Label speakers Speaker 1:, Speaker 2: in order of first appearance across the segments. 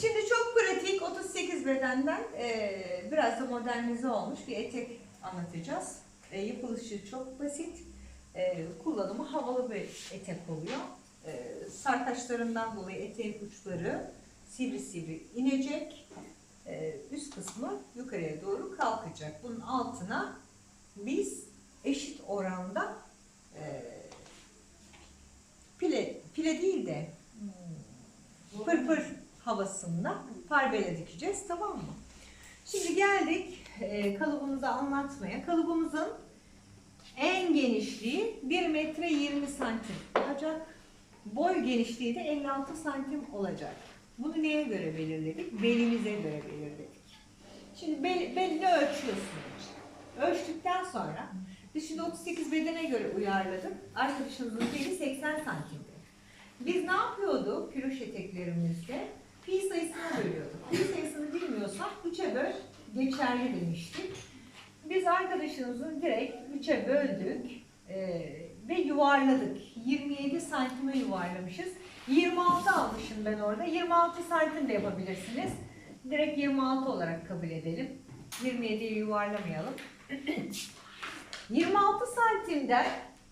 Speaker 1: Şimdi çok pratik 38 bedenden eee, biraz da modernize olmuş bir etek anlatacağız. E, yapılışı çok basit. E, kullanımı havalı bir etek oluyor. E, sarkaçlarından dolayı eteğin uçları sivri sivri inecek. E, üst kısmı yukarıya doğru kalkacak. Bunun altına biz eşit oranda e, pile, pile değil de hmm, pırpır havasında farbele dikeceğiz tamam mı? Şimdi geldik e, kalıbımızı anlatmaya. Kalıbımızın en genişliği 1 metre 20 santim olacak. Boy genişliği de 56 santim olacak. Bunu neye göre belirledik? Belimize göre belirledik. Şimdi bel, belini ölçüyorsunuz. Ölçtükten sonra biz şimdi 38 bedene göre uyarladık. Arkadaşımızın beli 80 santimdi. Biz ne yapıyorduk piruş eteklerimizde? Pi sayısına bölüyorduk. Pi sayısını bilmiyorsak 3'e böl geçerli demiştik. Biz arkadaşımızı direkt 3'e böldük eee, ve yuvarladık. 27 santime yuvarlamışız. 26 almışım ben orada. 26 santim de yapabilirsiniz. Direkt 26 olarak kabul edelim. 27'yi yuvarlamayalım. 26 santimden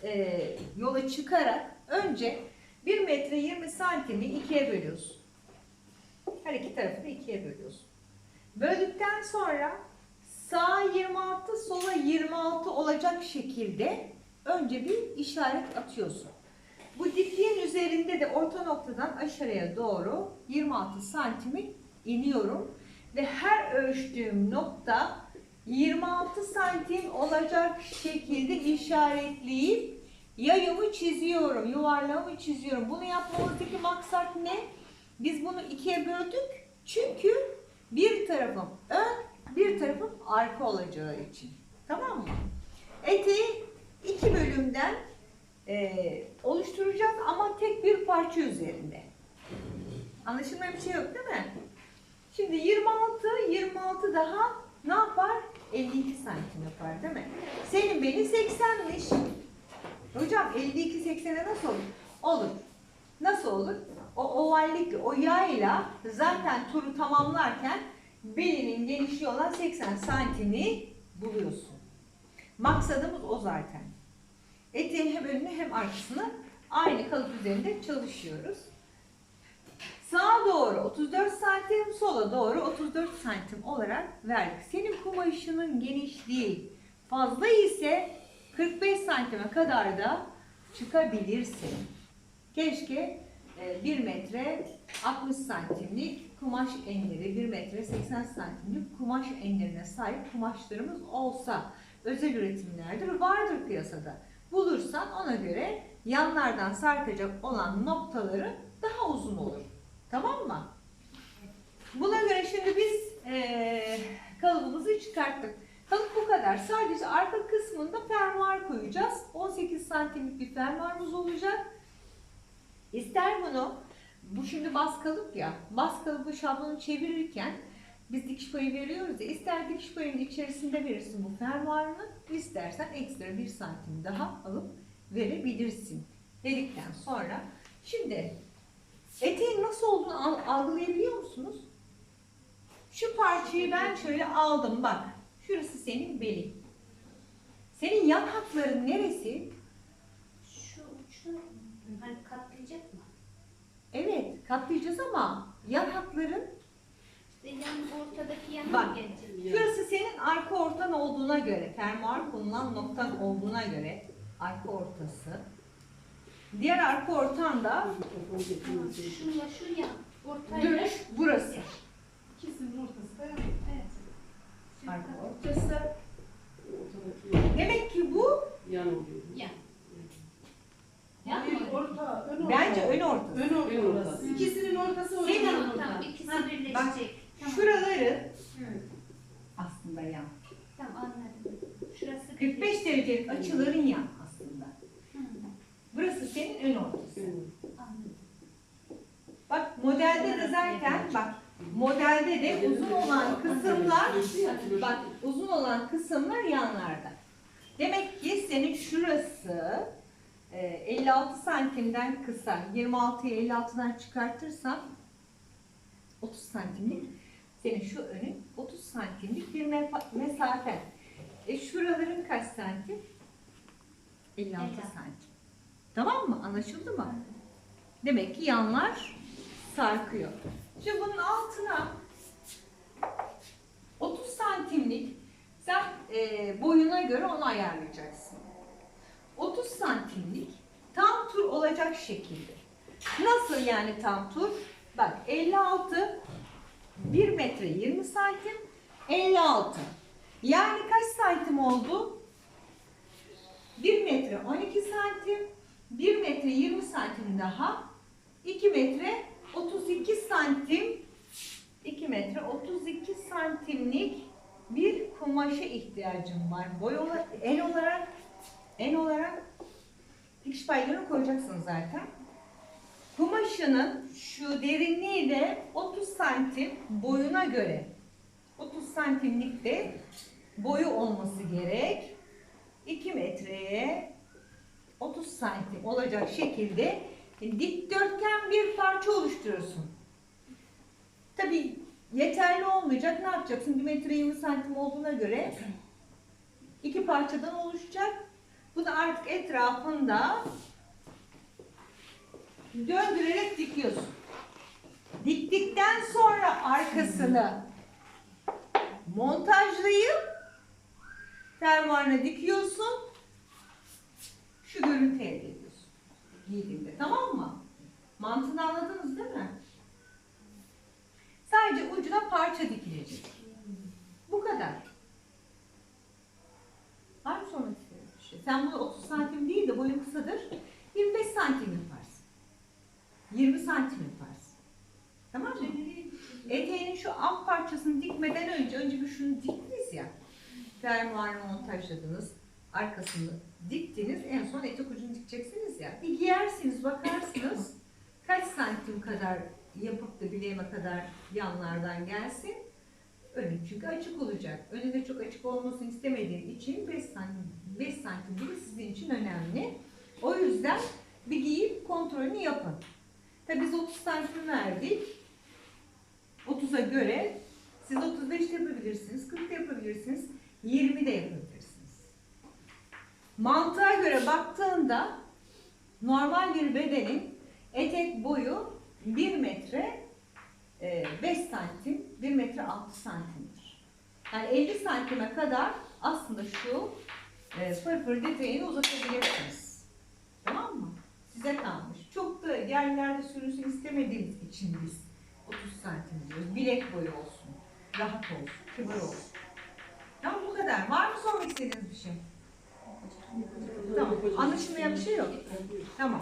Speaker 1: eee, yola çıkarak önce 1 metre 20 santimi ikiye bölüyorsun. Her iki tarafı da ikiye bölüyorsun. Böldükten sonra sağa 26, sola 26 olacak şekilde önce bir işaret atıyorsun. Bu dikliğin üzerinde de orta noktadan aşağıya doğru 26 santimi iniyorum. Ve her ölçtüğüm nokta 26 santim olacak şekilde işaretleyip yayımı çiziyorum, yuvarlağımı çiziyorum. Bunu yapmamızdaki maksat ne? Biz bunu ikiye böldük çünkü bir tarafım ön, bir tarafım arka olacağı için. Tamam mı? Eteği iki bölümden eee, oluşturacağız ama tek bir parça üzerinde. Anlaşılmayan bir şey yok değil mi? Şimdi 26, 26 daha ne yapar? 52 santim yapar değil mi? Senin beni 80'miş. Hocam 52 80'e nasıl olur? Olur. Nasıl olur? O ovallik, o yayla zaten turu tamamlarken belinin genişliği olan 80 santimi buluyorsun. Maksadımız o zaten. Eteğin hem önünü hem arkasını aynı kalıp üzerinde çalışıyoruz. Sağa doğru 34 santim, sola doğru 34 santim olarak verdik. Senin kumaşının genişliği fazla ise 45 santime kadar da çıkabilirsin. Keşke 1 metre 60 santimlik kumaş enleri, 1 metre 80 santimlik kumaş enlerine sahip kumaşlarımız olsa özel üretimlerdir, vardır piyasada. Bulursan ona göre yanlardan sarkacak olan noktaları daha uzun olur. Tamam mı? Buna göre şimdi biz eee kalıbımızı çıkarttık. Kalıp bu kadar. Sadece arka kısmında fermuar koyacağız. 18 santimlik bir fermuarımız olacak. İster bunu, bu şimdi bas kalıp ya, bas kalıbı şablonu çevirirken biz dikiş payı veriyoruz ya, ister dikiş payının içerisinde verirsin bu fermuarını, istersen ekstra bir santim daha alıp verebilirsin. Dedikten sonra, şimdi eteğin nasıl olduğunu al- algılayabiliyor musunuz? Şu parçayı ben şöyle aldım bak. Şurası senin belin. Senin yan hatların neresi?
Speaker 2: Şu hani katlayacak mı?
Speaker 1: Evet katlayacağız ama yan hatların
Speaker 2: İşte yan ortadaki yanı
Speaker 1: Bak.
Speaker 2: mı
Speaker 1: şurası senin arka ortan olduğuna göre, fermuar konulan noktan olduğuna göre arka ortası. Diğer arka ortan da
Speaker 2: Tamam, şunla şu yan. Ortayla.
Speaker 1: dönüş burası.
Speaker 3: İkisinin ortası da
Speaker 2: Evet.
Speaker 1: Arka ortası. Demek ki bu
Speaker 3: yan oluyor.
Speaker 2: Yan
Speaker 3: Hayır,
Speaker 2: mı?
Speaker 3: orta, ön orta.
Speaker 1: bence ön ortası.
Speaker 3: Ön orta.
Speaker 4: Ön ortası.
Speaker 3: İkisinin ortası orta.
Speaker 1: Senin-
Speaker 3: ön
Speaker 2: Tamam ikisi
Speaker 1: Ha,
Speaker 2: birleşecek. Tamam.
Speaker 1: Şuraları
Speaker 2: Hı,
Speaker 1: aslında yan.
Speaker 2: Tamam anladım. Şurası
Speaker 1: 45 derecelik açıların yan aslında.
Speaker 2: Hı,
Speaker 1: Burası senin ön ortası.
Speaker 2: Anladım.
Speaker 1: Bak modelde de zaten bak modelde de uzun olan kısımlar bak uzun olan kısımlar yanlarda. Demek ki senin şurası 56 santimden kısa 26'yı 56'dan çıkartırsam 30 santimlik. Senin şu önün 30 santimlik bir mefa- mesafe. E şuraların kaç santim? 56
Speaker 2: Elli.
Speaker 1: santim. Tamam mı? Anlaşıldı mı? Demek ki yanlar sarkıyor. Şimdi bunun altına 30 santimlik sen e, boyuna göre onu ayarlayacaksın. 30 santimlik tam tur olacak şekilde. Nasıl yani tam tur? Bak 56 1 metre 20 santim 56. Yani kaç santim oldu? 1 metre 12 santim 1 metre 20 santim daha 2 metre 32 santim 2 metre 32 santimlik bir kumaşa ihtiyacım var. Boy olarak, en olarak en olarak dikiş paylarını koyacaksınız zaten. Kumaşının şu derinliği de 30 santim boyuna göre 30 santimlik de boyu olması gerek. 2 metreye 30 santim olacak şekilde dikdörtgen bir parça oluşturuyorsun. Tabii yeterli olmayacak. Ne yapacaksın? 1 metre 20 santim olduğuna göre iki parçadan oluşacak. Bu da artık etrafında döndürerek dikiyorsun. Diktikten sonra arkasını montajlayıp fermuarına dikiyorsun. Şu görüntü elde ediyorsun. Giydiğinde tamam mı? Mantığını anladınız değil mi? Sadece ucuna parça dikilecek. Bu kadar. Var mı sormak istediğiniz bir şey? Sen bunu 30 santim değil de boyun kısadır. 25 santim yaparsın. 20 santim yaparsın. Tamam mı? Eteğinin şu alt parçasını dikmeden önce, önce bir şunu diktiniz ya. Fermuarını montajladınız. Arkasını diktiniz. En son etek ucunu dikeceksiniz ya. Bir giyersiniz, bakarsınız. Kaç santim kadar yapıp da bileğime kadar yanlardan gelsin. Önü çünkü açık olacak. Önünde çok açık olmasını istemediğim için 5 santim, 5 santim bile sizin için önemli. O yüzden bir giyip kontrolünü yapın. Tabii biz 30 santim verdik. 30'a göre siz 35 de yapabilirsiniz, 40 da yapabilirsiniz, 20 de yapabilirsiniz. Mantığa göre baktığında normal bir bedenin etek boyu 1 metre e, 5 santim, 1 metre 6 santimdir. Yani 50 santime kadar aslında şu e, fırfır detayını uzatabilirsiniz. Tamam mı? Size kalmış. Çok da yerlerde sürünsün istemediğimiz için biz 30 santim diyoruz. Bilek boyu olsun. Rahat olsun. Kibar olsun. Tamam bu kadar. Var mı sormak istediğiniz bir şey? Tamam. Anlaşılmayan bir şey yok. Tamam.